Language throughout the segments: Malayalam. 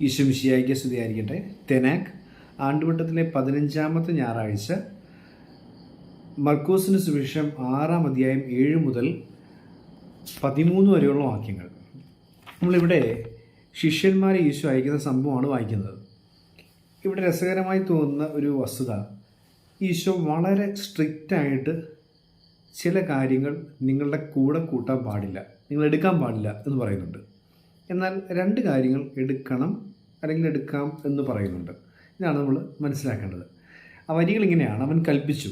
ഈശ്വമിഷിയായിക്ക് സ്തുതിയായിരിക്കട്ടെ തെനാക് ആണ്ടുവട്ടത്തിലെ പതിനഞ്ചാമത്തെ ഞായറാഴ്ച മർക്കോസിന് സുവിശേഷം ആറാം അധ്യായം ഏഴ് മുതൽ പതിമൂന്ന് വരെയുള്ള വാക്യങ്ങൾ. നമ്മളിവിടെ ശിഷ്യന്മാരെ ഈശോ അയക്കുന്ന സംഭവമാണ് വായിക്കുന്നത്. ഇവിടെ രസകരമായി തോന്നുന്ന ഒരു വസ്തുത. ഈശോ വളരെ സ്ട്രിക്റ്റായിട്ട് ചില കാര്യങ്ങൾ നിങ്ങളുടെ കൂടെ കൂട്ടാൻ പാടില്ല. നിങ്ങൾ എടുക്കാൻ പാടില്ല എന്ന് പറയുന്നുണ്ട്. എന്നാൽ രണ്ട് കാര്യങ്ങൾ എടുക്കണം അല്ലെങ്കിൽ എടുക്കാം എന്ന് പറയുന്നുണ്ട്. ഇതാണ് നമ്മൾ മനസ്സിലാക്കേണ്ടത്. ആ വരികൾ ഇങ്ങനെയാണ്. അവൻ കൽപ്പിച്ചു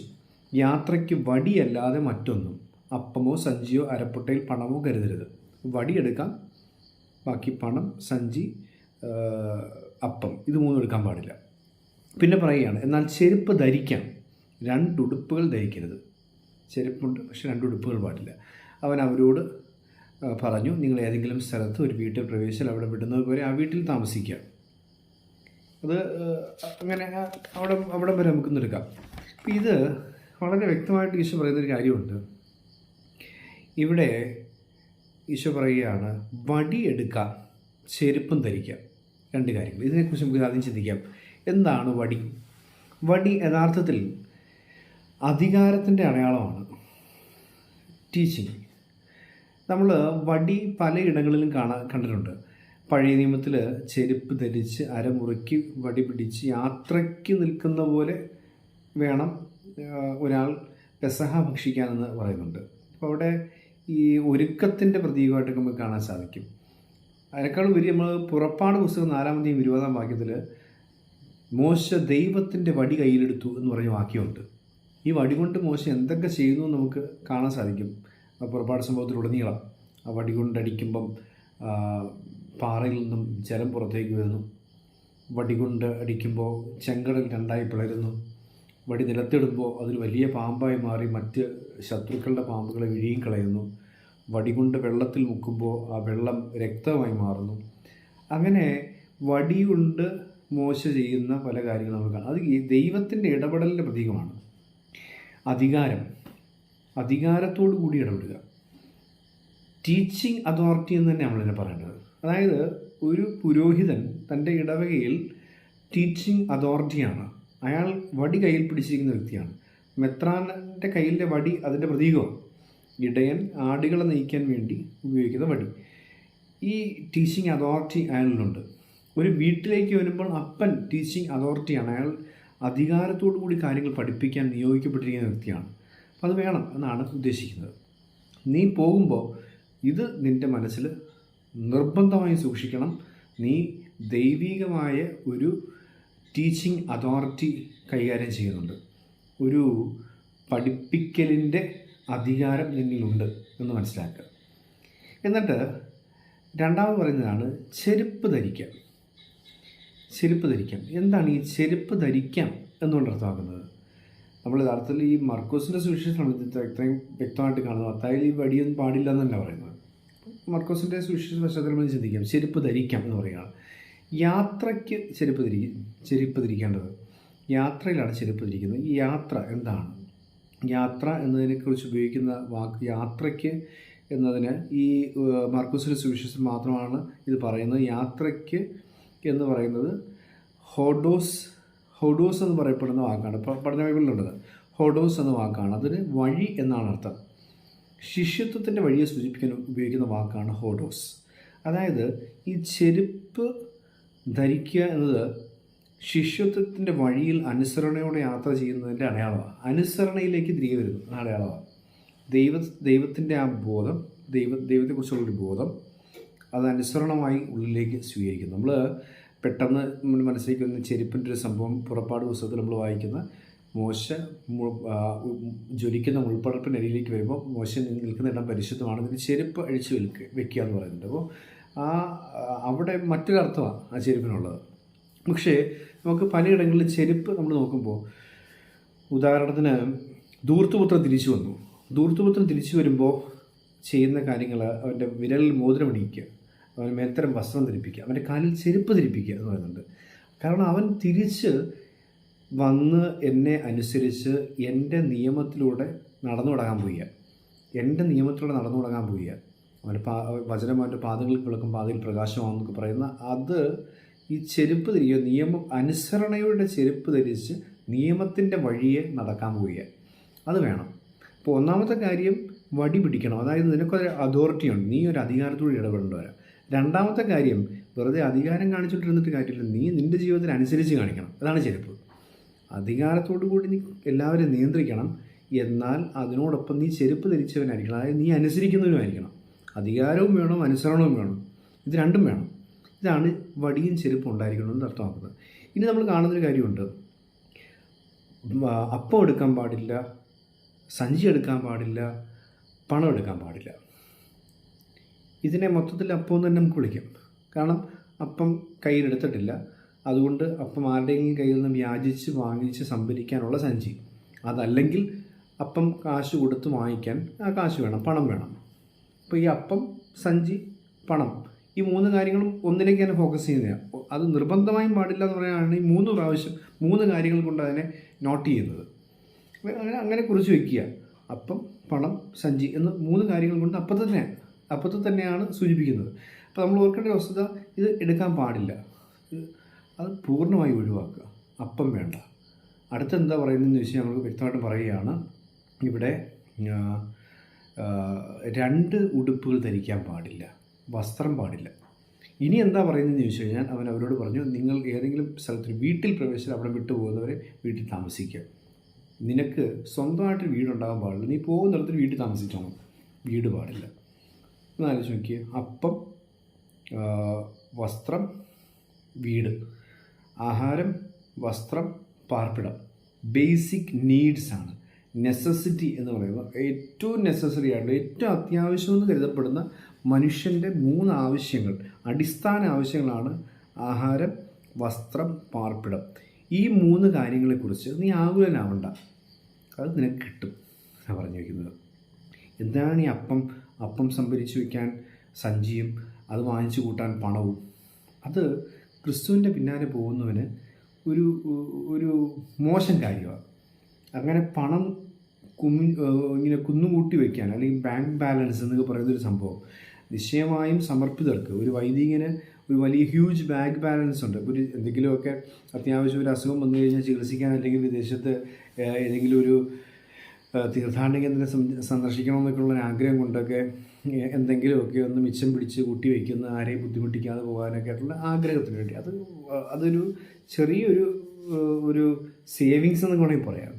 യാത്രയ്ക്ക് വടിയല്ലാതെ മറ്റൊന്നും അപ്പമോ സഞ്ചിയോ അരപ്പുട്ടയിൽ പണമോ കരുതരുത്. വടിയെടുക്കാം ബാക്കി പണം സഞ്ചി അപ്പം. ഇത് മൂന്നും എടുക്കാൻ പാടില്ല. പിന്നെ പറയുകയാണ് എന്നാൽ ചെരുപ്പ് ധരിക്കാം രണ്ടുടുപ്പുകൾ ധരിക്കരുത്. ചെരുപ്പുണ്ട് പക്ഷെ രണ്ടുടുപ്പുകൾ പാടില്ല. അവൻ അവരോട് പറഞ്ഞു നിങ്ങൾ ഏതെങ്കിലും സ്ഥലത്ത് ഒരു വീട്ടിൽ പ്രവേശിച്ചാൽ അവിടെ വിടുന്നത് പോലെ ആ വീട്ടിൽ താമസിക്കുക അത് അങ്ങനെ അവിടെ അവിടെ വരെ നമുക്ക് നിൽക്കാം അപ്പം ഇത് വളരെ വ്യക്തമായിട്ട് ഈശോ പറയുന്നൊരു കാര്യമുണ്ട്. ഇവിടെ ഈശോ പറയുകയാണ് വടി എടുക്കാം ചെരുപ്പും ധരിക്കാം. രണ്ട് കാര്യങ്ങൾ. ഇതിനെക്കുറിച്ച് നമുക്ക് ആദ്യം ചിന്തിക്കാം. എന്താണ് വടി? വടി യഥാർത്ഥത്തിൽ അധികാരത്തിന്റെ അടയാളമാണ്. ടീച്ചിങ് നമ്മൾ വടി പലയിടങ്ങളിലും കാണാൻ കണ്ടിട്ടുണ്ട്. പഴയ നിയമത്തിൽ ചെരുപ്പ് ധരിച്ച് അരമുറുക്കി വടി പിടിച്ച് യാത്രയ്ക്ക് നിൽക്കുന്ന പോലെ വേണം ഒരാൾ പെസഹ ഭക്ഷിക്കാനെന്ന് പറയുന്നുണ്ട്. അപ്പോൾ അവിടെ ഈ ഒരുക്കത്തിന്റെ പ്രതീകമായിട്ടൊക്കെ നമുക്ക് കാണാൻ സാധിക്കും. അതിനേക്കാളും വലിയ നമ്മൾ പുറപ്പാട് പുസ്തകം നാലാമത്തെയും ഇരുപതാം വാക്യത്തിൽ മോശ ദൈവത്തിന്റെ വടി കയ്യിലെടുത്തു എന്ന് പറഞ്ഞ വാക്യമുണ്ട്. ഈ വടി കൊണ്ട് മോശം എന്തൊക്കെ ചെയ്യുന്നു നമുക്ക് കാണാൻ സാധിക്കും. പുറപ്പാട് സംഭവത്തിലുടനീളം ആ വടി കൊണ്ടടിക്കുമ്പം പാറയിൽ നിന്നും ജലം പുറത്തേക്ക് വരുന്നു. വടി കൊണ്ട് അടിക്കുമ്പോൾ ചെങ്കടൽ രണ്ടായി പിളരുന്നു. വടി നിലത്തിടുമ്പോൾ അതൊരു വലിയ പാമ്പായി മാറി മറ്റ് ശത്രുക്കളുടെ പാമ്പുകളെ വിഴിയും കളയുന്നു. വടി കൊണ്ട് വെള്ളത്തിൽ മുക്കുമ്പോൾ ആ വെള്ളം രക്തമായി മാറുന്നു. അങ്ങനെ വടി കൊണ്ട് മോശ ചെയ്യുന്ന പല കാര്യങ്ങളും നമുക്ക് കാണാം. അത് ദൈവത്തിന്റെ ഇടപെടലിന്റെ പ്രതീകമാണ്. അധികാരം. അധികാരത്തോടു കൂടി ഇടപെടുക. ടീച്ചിങ് അതോറിറ്റി എന്ന് തന്നെ നമ്മളിതിനെ പറയേണ്ടത്. അതായത് ഒരു പുരോഹിതൻ തന്റെ ഇടവകയിൽ ടീച്ചിങ് അതോറിറ്റിയാണ് അയാൾ വടി കയ്യിൽ പിടിച്ചിരിക്കുന്ന വ്യക്തിയാണ്. മെത്രാന്റെ കയ്യിലെ വടി അതിന്റെ പ്രതീകമാണ്. ഇടയൻ ആടുകളെ നയിക്കാൻ വേണ്ടി ഉപയോഗിക്കുന്ന വടി. ഈ ടീച്ചിങ് അതോറിറ്റി അയാളിലുണ്ട് ഒരു വീട്ടിലേക്ക് വരുമ്പോൾ അപ്പൻ ടീച്ചിങ് അതോറിറ്റിയാണ് അയാൾ അധികാരത്തോടു കൂടി കാര്യങ്ങൾ പഠിപ്പിക്കാൻ നിയോഗിക്കപ്പെട്ടിരിക്കുന്ന വ്യക്തിയാണ്. അപ്പോൾ അത് വേണം എന്നാണ് ഉദ്ദേശിക്കുന്നത്. നീ പോകുമ്പോൾ ഇത് നിന്റെ മനസ്സിൽ നിർബന്ധമായി സൂക്ഷിക്കണം. നീ ദൈവികമായ ഒരു ടീച്ചിങ് അതോറിറ്റി കൈകാര്യം ചെയ്യുന്നുണ്ട്. ഒരു പഠിപ്പിക്കലിന്റെ അധികാരം നിന്നിലുണ്ട് എന്ന് മനസ്സിലാക്കുക. എന്നിട്ട് രണ്ടാമത് പറയുന്നതാണ് ചെരുപ്പ് ധരിക്കാം. ചെരുപ്പ് ധരിക്കാം. എന്താണ് ഈ ചെരുപ്പ് ധരിക്കാം എന്നുകൊണ്ട് അർത്ഥമാക്കുന്നത്? നമ്മൾ യഥാർത്ഥത്തിൽ ഈ മർക്കോസിന്റെ സുവിശേഷം നമ്മൾ ഇത്രയും വ്യക്തമായിട്ട് കാണുന്നത് അത്തായിൽ ഈ വടിയൊന്നും പാടില്ല എന്നല്ല പറയുന്നത്. മർക്കോസിന്റെ സുവിശേഷ പശ്ചാത്തലം നമ്മൾ ചിന്തിക്കാം. ചെരുപ്പ് ധരിക്കാം എന്ന് പറയുകയാണ്. യാത്രയ്ക്ക് ചെരുപ്പ് ധരി ചെരുപ്പ് ധരിക്കേണ്ടത്. യാത്രയിലാണ് ചെരുപ്പ് ധരിക്കുന്നത്. ഈ യാത്ര എന്താണ്? യാത്ര എന്നതിനെക്കുറിച്ച് ഉപയോഗിക്കുന്ന വാക്ക് യാത്രയ്ക്ക് എന്നതിന് ഈ മാർക്കോസിന്റെ സുവിശേഷം മാത്രമാണ് ഇത് പറയുന്നത്. യാത്രയ്ക്ക് എന്ന് പറയുന്നത് ഹോഡോസ് ഹോഡോസ് എന്ന് പറയപ്പെടുന്ന വാക്കാണ്. ഇപ്പോൾ പഠന ബൈബിളിലുള്ളത്. ഹോഡോസ് എന്ന വാക്കാണ്. അതിന് വഴി എന്നാണ് അർത്ഥം. ശിഷ്യത്വത്തിന്റെ വഴിയെ സൂചിപ്പിക്കാൻ ഉപയോഗിക്കുന്ന വാക്കാണ് ഹോഡോസ്. അതായത് ഈ ചെരുപ്പ് ധരിക്കുക എന്നത് ശിഷ്യത്വത്തിന്റെ വഴിയിൽ അനുസരണയോടെ യാത്ര ചെയ്യുന്നതിന്റെ അടയാളമാണ്. അനുസരണയിലേക്ക് തിരികെ വരുന്നു. അടയാളമാണ്. ദൈവ ദൈവത്തിന്റെ ആ ബോധം ദൈവ ദൈവത്തെക്കുറിച്ചുള്ളൊരു ബോധം അത് അനുസരണമായി ഉള്ളിലേക്ക് സ്വീകരിക്കും നമ്മൾ പെട്ടെന്ന് നമ്മുടെ മനസ്സിലേക്ക് വന്ന ചെരുപ്പിന്റെ ഒരു സംഭവം പുറപ്പാട് പുസ്തകത്തിൽ നമ്മൾ വായിക്കുന്ന മോശ ജ്വലിക്കുന്ന മുൾപ്പടപ്പിന്റെ അരിയിലേക്ക് വരുമ്പോൾ മോശ നിൽക്കുന്ന ഇടം പരിശുദ്ധമാണ്. ഇതിന് ചെരുപ്പ് അഴിച്ചു വെൽക്കുക വെക്കുക എന്ന് പറയുന്നുണ്ട്. അപ്പോൾ ആ അവിടെ മറ്റൊരർത്ഥമാണ് ആ ചെരുപ്പിനുള്ളത്. പക്ഷേ നമുക്ക് പലയിടങ്ങളിലും ചെരുപ്പ് നമ്മൾ നോക്കുമ്പോൾ ഉദാഹരണത്തിന് ദൂർത്തുപുത്രം തിരിച്ചു വന്നു. ദൂർത്തുപുത്രം തിരിച്ചു വരുമ്പോൾ ചെയ്യുന്ന കാര്യങ്ങൾ അവന്റെ വിരലിൽ മോതിരം അണിയിക്കുക. അവന് മേത്തരം വസ്ത്രം ധരിപ്പിക്കുക അവന്റെ കാലിൽ ചെരുപ്പ് ധരിപ്പിക്കുക എന്ന് പറയുന്നുണ്ട്. കാരണം അവൻ തിരിച്ച് വന്ന് എന്നെ അനുസരിച്ച് എന്റെ നിയമത്തിലൂടെ നടന്നു തുടങ്ങാൻ പോവുക എന്റെ നിയമത്തിലൂടെ നടന്നു തുടങ്ങാൻ പോവുക അവന്റെ പാ വചനം അവന്റെ പാതകളിൽ വിളക്കും പാതയിൽ പ്രകാശമാണെന്നൊക്കെ പറയുന്ന അത് ഈ ചെരുപ്പ് ധരിക്കുക നിയമം അനുസരണയുടെ ചെരുപ്പ് ധരിച്ച് നിയമത്തിന്റെ വഴിയെ നടക്കാൻ പോവുക അത് വേണം. അപ്പോൾ ഒന്നാമത്തെ കാര്യം വടി പിടിക്കണം. അതായത് നിനക്കൊരു അതോറിറ്റി ഉണ്ട് നീ ഒരു അധികാരത്തോട് ഇടപെടേണ്ടവരാ രണ്ടാമത്തെ കാര്യം വെറുതെ അധികാരം കാണിച്ചിട്ടിരുന്നിട്ട് കാര്യമില്ല. നീ നിന്റെ ജീവിതത്തിൽ അനുസരിച്ച് കാണിക്കണം. അതാണ് ചെരുപ്പ്. അധികാരത്തോടു കൂടി നീ എല്ലാവരും നിയന്ത്രിക്കണം. എന്നാൽ അതിനോടൊപ്പം നീ ചെരുപ്പ് ധരിച്ചവനായിരിക്കണം. അതായത് നീ അനുസരിക്കുന്നവനുമായിരിക്കണം അധികാരവും വേണം അനുസരണവും വേണം. ഇത് രണ്ടും വേണം. ഇതാണ് വടിയും ചെരുപ്പും ഉണ്ടായിരിക്കണമെന്ന് അർത്ഥമാക്കുന്നത്. ഇനി നമ്മൾ കാണുന്നൊരു കാര്യമുണ്ട്. അപ്പം എടുക്കാൻ പാടില്ല സഞ്ചി എടുക്കാൻ പാടില്ല പണം എടുക്കാൻ പാടില്ല. ഇതിനെ മൊത്തത്തിൽ അപ്പം തന്നെ നമുക്ക് വിളിക്കാം. കാരണം അപ്പം കയ്യിലെടുത്തിട്ടില്ല. അതുകൊണ്ട് അപ്പം ആരുടെയെങ്കിലും കയ്യിൽ നിന്ന് വ്യാജിച്ച് വാങ്ങിച്ച് സംഭരിക്കാനുള്ള സഞ്ചി. അതല്ലെങ്കിൽ അപ്പം കാശ് കൊടുത്ത് വാങ്ങിക്കാൻ ആ കാശ് വേണം പണം വേണം. അപ്പോൾ ഈ അപ്പം സഞ്ചി പണം ഈ മൂന്ന് കാര്യങ്ങളും ഒന്നിലേക്കാണ് ഫോക്കസ് ചെയ്യുന്നത്. അത് നിർബന്ധമായും പാടില്ല എന്ന് പറയുകയാണെങ്കിൽ മൂന്ന് പ്രാവശ്യം മൂന്ന് കാര്യങ്ങൾ കൊണ്ട് അതിനെ നോട്ട് ചെയ്യുന്നത്. അങ്ങനെ അങ്ങനെ കുറിച്ച് വയ്ക്കുക അപ്പം പണം സഞ്ചി എന്ന് മൂന്ന് കാര്യങ്ങൾ കൊണ്ട് അപ്പം തന്നെ അപ്പത്തെ തന്നെയാണ് സൂചിപ്പിക്കുന്നത്. അപ്പോൾ നമ്മൾ ഓർക്കേണ്ട വസ്തുത ഇത് എടുക്കാൻ പാടില്ല. അത് പൂർണമായി ഒഴിവാക്കുക. അപ്പം വേണ്ട. അടുത്തെന്താ പറയുന്നതെന്ന് വെച്ചാൽ നമ്മൾ വ്യക്തമായിട്ട് പറയുകയാണ്. ഇവിടെ രണ്ട് ഉടുപ്പുകൾ ധരിക്കാൻ പാടില്ല. വസ്ത്രം പാടില്ല. ഇനി എന്താ പറയുന്നതെന്ന് ചോദിച്ചു കഴിഞ്ഞാൽ അവൻ അവരോട് പറഞ്ഞു നിങ്ങൾ ഏതെങ്കിലും സ്ഥലത്തിൽ വീട്ടിൽ പ്രവേശിച്ചാൽ അവിടെ വിട്ടു പോകുന്നവരെ വീട്ടിൽ താമസിക്കുക. നിനക്ക് സ്വന്തമായിട്ട് വീടുണ്ടാകാൻ പാടില്ല. നീ പോകുന്നിടത്ത് വീട്ടിൽ താമസിച്ചോണം. വീട് പാടില്ല. ഒന്ന് ആലോചിച്ച് അപ്പം വസ്ത്രം വീട്. ആഹാരം വസ്ത്രം പാർപ്പിടം. ബേസിക് നീഡ്സ് ആണ്. നെസസിറ്റി എന്ന് പറയുന്നത് ഏറ്റവും നെസസറി ആയിട്ട് ഏറ്റവും അത്യാവശ്യമെന്ന് കരുതപ്പെടുന്ന മനുഷ്യന്റെ മൂന്ന് ആവശ്യങ്ങൾ അടിസ്ഥാന ആവശ്യങ്ങളാണ് ആഹാരം വസ്ത്രം പാർപ്പിടം. ഈ മൂന്ന് കാര്യങ്ങളെക്കുറിച്ച് നീ ആകുലനാവണ്ട. അത് നിനക്ക് കിട്ടും എന്നാണ് പറഞ്ഞു വയ്ക്കുന്നത് എന്താണ് ഈ അപ്പം? അപ്പം സംഭരിച്ചു വയ്ക്കാൻ സഞ്ചിയും അത് വാങ്ങിച്ചു കൂട്ടാൻ പണവും. അത് ക്രിസ്തുവിന്റെ പിന്നാലെ പോകുന്നവന് ഒരു ഒരു മോശം കാര്യമാണ്. അങ്ങനെ പണം കുമി ഇങ്ങനെ കുന്നുകൂട്ടി വയ്ക്കാൻ അല്ലെങ്കിൽ ബാങ്ക് ബാലൻസ് എന്നൊക്കെ പറയുന്നൊരു സംഭവം. നിശ്ചയമായും സമർപ്പിതർക്ക് ഒരു വൈദികന് ഒരു വലിയ ഹ്യൂജ് ബാങ്ക് ബാലൻസ് ഉണ്ട്. ഒരു എന്തെങ്കിലുമൊക്കെ അത്യാവശ്യം ഒരു അസുഖം വന്നു കഴിഞ്ഞാൽ ചികിത്സിക്കാൻ അല്ലെങ്കിൽ വിദേശത്ത് ഏതെങ്കിലും ഒരു തീർത്ഥാടന കേന്ദ്രം സന്ദർശിക്കണമെന്നൊക്കെയുള്ള ആഗ്രഹം കൊണ്ടൊക്കെ എന്തെങ്കിലുമൊക്കെ ഒന്ന് മിച്ചം പിടിച്ച് കൂട്ടി വയ്ക്കുന്ന ആരെയും ബുദ്ധിമുട്ടിക്കാതെ പോകാനൊക്കെ ആയിട്ടുള്ള ആഗ്രഹത്തിന് വേണ്ടി. അത് അതൊരു ചെറിയൊരു ഒരു സേവിങ്സ് എന്നൊക്കെ വേണമെങ്കിൽ പറയാം.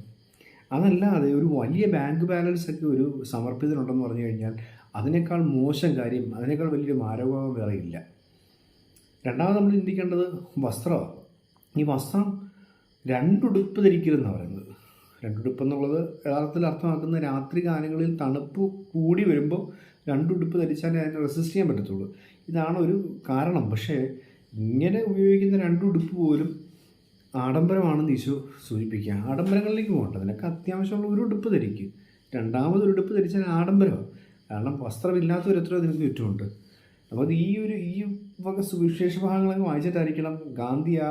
അതല്ലാതെ ഒരു വലിയ ബാങ്ക് ബാലൻസ് ഒക്കെ ഒരു സമർപ്പിതനുണ്ടെന്ന് പറഞ്ഞു കഴിഞ്ഞാൽ അതിനേക്കാൾ മോശം കാര്യം അതിനേക്കാൾ വലിയൊരു മാരകഭാവം വേറെ ഇല്ല. രണ്ടാമത് നമ്മൾ ചിന്തിക്കേണ്ടത് വസ്ത്രമാണ്. ഈ വസ്ത്രം രണ്ടുടുപ്പ് ധരിക്കരുതെന്നാണ് പറയുന്നത്. രണ്ടുടുപ്പ് എന്നുള്ളത് യഥാർത്ഥത്തിൽ അർത്ഥമാക്കുന്ന രാത്രി കാലങ്ങളിൽ തണുപ്പ് കൂടി വരുമ്പോൾ രണ്ടുടുപ്പ് ധരിച്ചാലേ അതിനെ റെസിസ്റ്റ് ചെയ്യാൻ പറ്റത്തുള്ളൂ. ഇതാണ് ഒരു കാരണം. പക്ഷേ ഇങ്ങനെ ഉപയോഗിക്കുന്ന രണ്ടുടുപ്പ് പോലും ആഡംബരമാണെന്ന് ഈശോ സൂചിപ്പിക്കുക. ആഡംബരങ്ങളിലേക്ക് പോകണ്ട അതിനൊക്കെ അത്യാവശ്യമുള്ള ഒരു ഉടുപ്പ് ധരിക്കും. രണ്ടാമത് ഒരു ഉടുപ്പ് ധരിച്ചാൽ ആഡംബരമാണ് കാരണം വസ്ത്രമില്ലാത്തവരെത്രയോ നിനക്ക് ചുറ്റുമുണ്ട്. അപ്പോൾ ഈ ഒരു ഈ വക സുവിശേഷ ഭാഗങ്ങളൊക്കെ വായിച്ചിട്ടായിരിക്കണം ഗാന്ധി ആ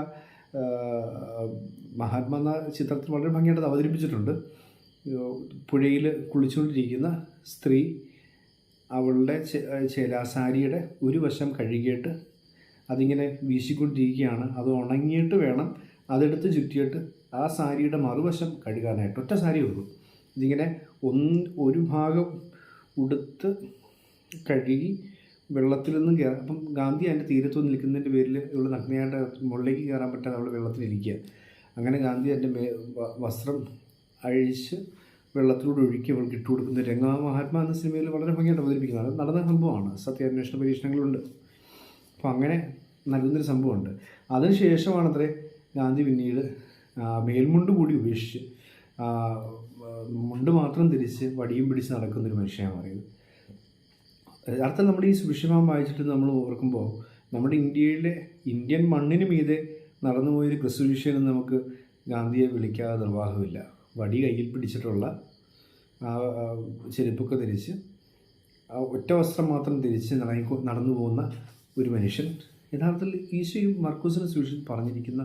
മഹാത്മാ ചിത്രത്തിൽ വളരെ ഭംഗിയായിട്ട് അവതരിപ്പിച്ചിട്ടുണ്ട്. പുഴയിൽ കുളിച്ചുകൊണ്ടിരിക്കുന്ന സ്ത്രീ അവളുടെ ചേലാസാരിയുടെ ചേല സാരിയുടെ ഒരു വശം കഴുകിയിട്ട് അതിങ്ങനെ വീശിക്കൊണ്ടിരിക്കുകയാണ്. അത് ഉണങ്ങിയിട്ട് വേണം അതെടുത്ത് ചുറ്റിയിട്ട് ആ സാരിയുടെ മറുവശം കഴുകാനായിട്ട്. ഒറ്റ സാരി ഉള്ളൂ. ഇതിങ്ങനെ ഒന്ന് ഒരു ഭാഗം ഉടുത്ത് കഴുകി വെള്ളത്തിൽ നിന്നും കയറാം അപ്പം ഗാന്ധി അതിന്റെ തീരത്ത് നിൽക്കുന്നതിന്റെ പേരിൽ ഇവൾ നഗ്നയായിട്ട് മുകളിലേക്ക് കയറാൻ പറ്റാതെ അവൾ വെള്ളത്തിലിരിക്കുക. അങ്ങനെ ഗാന്ധി എന്റെ മേ വസ്ത്രം അഴിച്ച് വെള്ളത്തിലൂടെ ഒഴുക്കി അവൾക്ക് ഇട്ട് കൊടുക്കുന്ന രംഗ മഹാത്മാ എന്ന സിനിമയിൽ വളരെ ഭംഗിയായിട്ട് അവതരിപ്പിക്കുന്നത് നടന്ന സംഭവമാണ്. സത്യാന്വേഷണ പരീക്ഷണങ്ങളുണ്ട്. അപ്പോൾ അങ്ങനെ നൽകുന്നൊരു സംഭവമുണ്ട്. അതിനുശേഷമാണ് അത്രേ ഗാന്ധി പിന്നീട് മേൽമുണ്ട് കൂടി ഉപേക്ഷിച്ച് മുണ്ട് മാത്രം തിരിച്ച് വടിയും പിടിച്ച് നടക്കുന്നൊരു മനുഷ്യനാണ് പറയുന്നത്. യഥാർത്ഥം നമ്മൾ ഈ സുഭിക്ഷമാൻ വായിച്ചിട്ട് നമ്മൾ ഓർക്കുമ്പോൾ നമ്മുടെ ഇന്ത്യയിലെ ഇന്ത്യൻ മണ്ണിന് മീതെ നടന്നു പോയൊരു ക്രിസ്തുവിഷ്യൻ നമുക്ക് ഗാന്ധിയെ വിളിക്കാതെ നിർവാഹമില്ല. വടി കയ്യിൽ പിടിച്ചിട്ടുള്ള ചെരുപ്പൊക്കെ ധരിച്ച് ആ ഒറ്റ വസ്ത്രം മാത്രം ധരിച്ച് നടന്നു പോകുന്ന ഒരു മനുഷ്യൻ. യഥാർത്ഥത്തിൽ ഈശോയും മർക്കൂസിന് സുവിശേഷം പറഞ്ഞിരിക്കുന്ന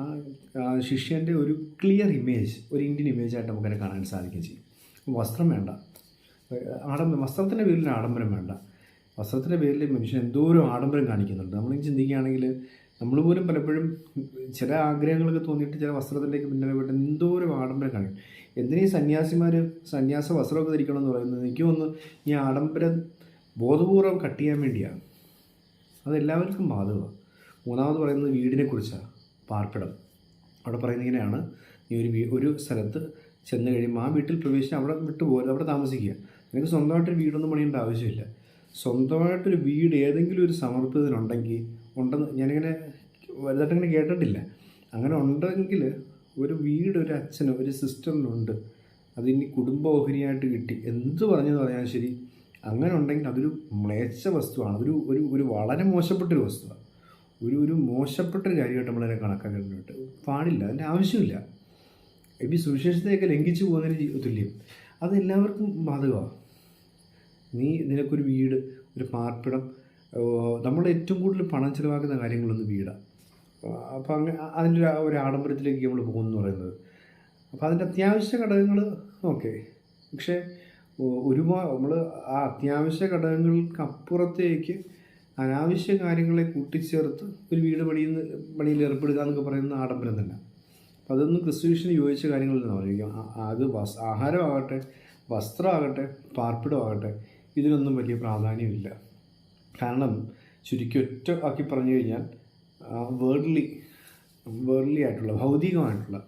ആ ശിഷ്യന്റെ ഒരു ക്ലിയർ ഇമേജ് ഒരു ഇന്ത്യൻ ഇമേജായിട്ട് നമുക്കതിനെ കാണാൻ സാധിക്കുകയും ചെയ്യും. വസ്ത്രം വേണ്ട. ആഡംബരം വസ്ത്രത്തിന്റെ പേരിൽ ആഡംബരം വേണ്ട. വസ്ത്രത്തിന്റെ പേരിൽ മനുഷ്യൻ എന്തോരം ആഡംബരം കാണിക്കുന്നുണ്ട്. നമ്മൾ ചിന്തിക്കുകയാണെങ്കിൽ നമ്മൾ പോലും പലപ്പോഴും ചില ആഗ്രഹങ്ങളൊക്കെ തോന്നിയിട്ട് ചില വസ്ത്രത്തിലേക്ക് പിന്നാലെ പോയിട്ട് എന്തോ ഒരു ആഡംബരം കാണിക്കും എന്തിനീ സന്യാസിമാർ സന്യാസ വസ്ത്രമൊക്കെ ധരിക്കണം എന്ന് പറയുന്നത്? എനിക്ക് ഒന്ന് ഈ ആഡംബരം ബോധപൂർവം കട്ട് ചെയ്യാൻ വേണ്ടിയാണ് അതെല്ലാവർക്കും ബാധകമാണ് മൂന്നാമത് പറയുന്നത് വീടിനെക്കുറിച്ചാണ് പാർപ്പിടം. അവിടെ പറയുന്നത് ഇങ്ങനെയാണ്. നീ ഒരു ഒരു സ്ഥലത്ത് ചെന്ന് കഴിയുമ്പോൾ ആ വീട്ടിൽ പ്രവേശിച്ച് അവിടെ വിട്ടു പോകരുത് അവിടെ താമസിക്കുക. നിനക്ക് സ്വന്തമായിട്ടൊരു വീടൊന്നും പണിയേണ്ട ആവശ്യമില്ല. സ്വന്തമായിട്ടൊരു വീട് ഏതെങ്കിലും ഒരു സമർപ്പിതനുണ്ടെങ്കിൽ ഉണ്ടെന്ന് ഞാനിങ്ങനെ വലുതായിട്ട് അങ്ങനെ കേട്ടിട്ടില്ല. അങ്ങനെ ഉണ്ടെങ്കിൽ ഒരു വീട് ഒരു അച്ഛനോ ഒരു സിസ്റ്ററിനുണ്ട്. അതിനി കുടുംബ ഓഹരിയായിട്ട് കിട്ടി. എന്ത് പറഞ്ഞെന്ന് പറഞ്ഞാൽ ശരി അങ്ങനെ ഉണ്ടെങ്കിൽ അതൊരു മ്ലേച്ഛ വസ്തുവാണ്. അതൊരു ഒരു ഒരു വളരെ മോശപ്പെട്ടൊരു വസ്തുവാണ് ഒരു ഒരു മോശപ്പെട്ടൊരു കാര്യമായിട്ട് നമ്മളതിനെ കണക്കാക്കേണ്ടതായിട്ട് പാടില്ല അതിന്റെ ആവശ്യമില്ല. ഈ സുവിശേഷത്തെയൊക്കെ ലംഘിച്ചു പോകുന്നതിന് തുല്യം. അത് എല്ലാവർക്കും ബാധകമാണ് നീ നിനക്കൊരു വീട് ഒരു പാർപ്പിടം നമ്മൾ ഏറ്റവും കൂടുതൽ പണം ചിലവാക്കുന്ന കാര്യങ്ങളൊന്ന് വീടാണ് അപ്പോൾ അങ്ങനെ അതിന്റെ ഒരു ആഡംബരത്തിലേക്ക് നമ്മൾ പോകുന്നു പറയുന്നത്. അപ്പോൾ അതിന്റെ അത്യാവശ്യ ഘടകങ്ങൾ ഓക്കെ പക്ഷേ ഒരുപാട് നമ്മൾ ആ അത്യാവശ്യ ഘടകങ്ങൾക്ക് അപ്പുറത്തേക്ക് അനാവശ്യ കാര്യങ്ങളെ കൂട്ടിച്ചേർത്ത് ഒരു വീട് പണിയുന്ന പണിയിൽ ഏർപ്പെടുക എന്നൊക്കെ പറയുന്ന ആഡംബരം തന്നെ. അതൊന്നും ക്രിസ്തുവിഷന് യോജിച്ച കാര്യങ്ങളെന്ന് ആലോചിക്കാം അത് വസ് ആഹാരമാകട്ടെ വസ്ത്രമാകട്ടെ പാർപ്പിടമാകട്ടെ ഇതിനൊന്നും വലിയ പ്രാധാന്യമില്ല. കാരണം ചുരുക്കി ഒറ്റ ആക്കി പറഞ്ഞു കഴിഞ്ഞാൽ വേർഡ്ലി വേർഡ്ലി ആയിട്ടുള്ള ഭൗതികമായിട്ടുള്ള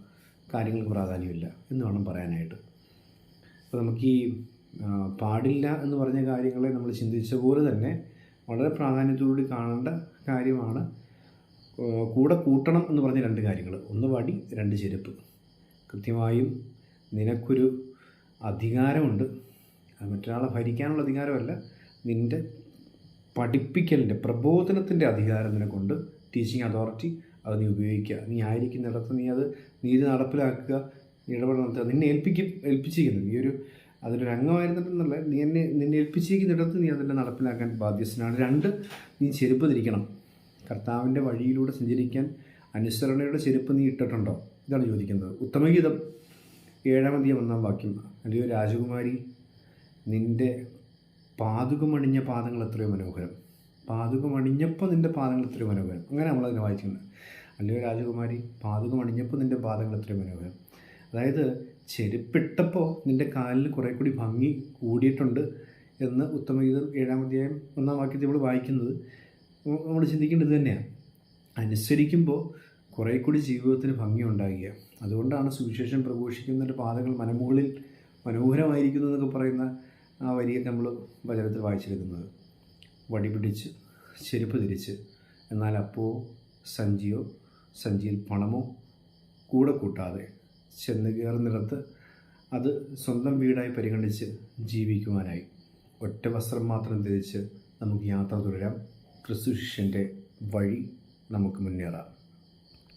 കാര്യങ്ങൾക്ക് പ്രാധാന്യമില്ല എന്ന് വേണം പറയാനായിട്ട്. അപ്പോൾ നമുക്ക് ഈ പാടില്ല എന്ന് പറഞ്ഞ കാര്യങ്ങളെ നമ്മൾ ചിന്തിച്ച പോലെ തന്നെ വളരെ പ്രാധാന്യത്തോടുകൂടി കാണേണ്ട കാര്യമാണ് കൂടെ കൂട്ടണം എന്ന് പറഞ്ഞ രണ്ട് കാര്യങ്ങൾ. ഒന്ന് വടി രണ്ട് ചെരുപ്പ്. കൃത്യമായും നിനക്കൊരു അധികാരമുണ്ട്. മറ്റൊരാളെ ഭരിക്കാനുള്ള അധികാരമല്ല. നിന്റെ പഠിപ്പിക്കലിന്റെ പ്രബോധനത്തിന്റെ അധികാരം നിനക്കുണ്ട്. ടീച്ചിങ് അതോറിറ്റി അത് നീ ഉപയോഗിക്കുക. നീ ആയിരിക്കുന്നിടത്ത് നീ അത് നീതി നടപ്പിലാക്കുക ഇടപെടൽ നടത്തുക. നിന്നെ ഏൽപ്പിക്കും ഏൽപ്പിച്ചിരിക്കുന്നത് ഈ ഒരു അതൊരു അംഗമായിരുന്നിട്ടെന്നല്ല നീ എന്നെ നിന്നെ ഏൽപ്പിച്ചിരിക്കുന്നിടത്ത് നീ അതിനെ നടപ്പിലാക്കാൻ ബാധ്യസ്ഥനാണ്. രണ്ട് നീ ചെരുപ്പ് ധരിക്കണം. കർത്താവിന്റെ വഴിയിലൂടെ സഞ്ചരിക്കാൻ അനുസരണയുടെ ചെരുപ്പ് നീ ഇട്ടിട്ടുണ്ടോ? ഇതാണ് ചോദിക്കുന്നത്. ഉത്തമഗീതം ഏഴാമതീയം ഒന്നാം വാക്യം. അല്ലയോ രാജകുമാരി നിന്റെ പാതുകമണിഞ്ഞ പാദങ്ങൾ എത്രയോ മനോഹരം. പാതുകമണിഞ്ഞപ്പോൾ നിന്റെ പാദങ്ങൾ എത്രയോ മനോഹരം. അങ്ങനെ നമ്മളതിനെ വായിക്കുന്നത് അല്ലയോ രാജകുമാരി പാതുകമണിഞ്ഞപ്പോൾ നിന്റെ പാദങ്ങൾ എത്രയോ മനോഹരം. അതായത് ചെരുപ്പിട്ടപ്പോൾ നിന്റെ കാലിൽ കുറേ കൂടി ഭംഗി കൂടിയിട്ടുണ്ട് എന്ന് ഉത്തമഗീതം ഏഴാമധ്യായം ഒന്നാം വാക്യത്തിൽ നമ്മൾ വായിക്കുന്നത്. നമ്മൾ ചിന്തിക്കേണ്ടത് തന്നെയാണ് അനുസരിക്കുമ്പോൾ കുറേ കൂടി ജീവിതത്തിന് ഭംഗി ഉണ്ടാകുക അതുകൊണ്ടാണ് സുവിശേഷം പ്രഘോഷിക്കുന്നതിന്റെ പാതകൾ മനമുകളിൽ മനോഹരമായിരിക്കുന്നു എന്നൊക്കെ പറയുന്ന ആ വരിയൊക്കെ നമ്മൾ വചനത്തിൽ വായിച്ചെടുക്കുന്നത് വടി പിടിച്ച് ചെരുപ്പ് തിരിച്ച് എന്നാൽ അപ്പോ സഞ്ചിയോ സഞ്ചിയിൽ പണമോ കൂടെ കൂട്ടാതെ ചെന്ന് കയറുന്നിടത്ത് അത് സ്വന്തം വീടായി പരിഗണിച്ച് ജീവിക്കുവാനായി. ഒറ്റ വസ്ത്രം മാത്രം ധരിച്ച് നമുക്ക് യാത്ര തുടരാം. ക്രിസ്തു ശിഷ്യന്റെ വഴി നമുക്ക് മുന്നേറാം.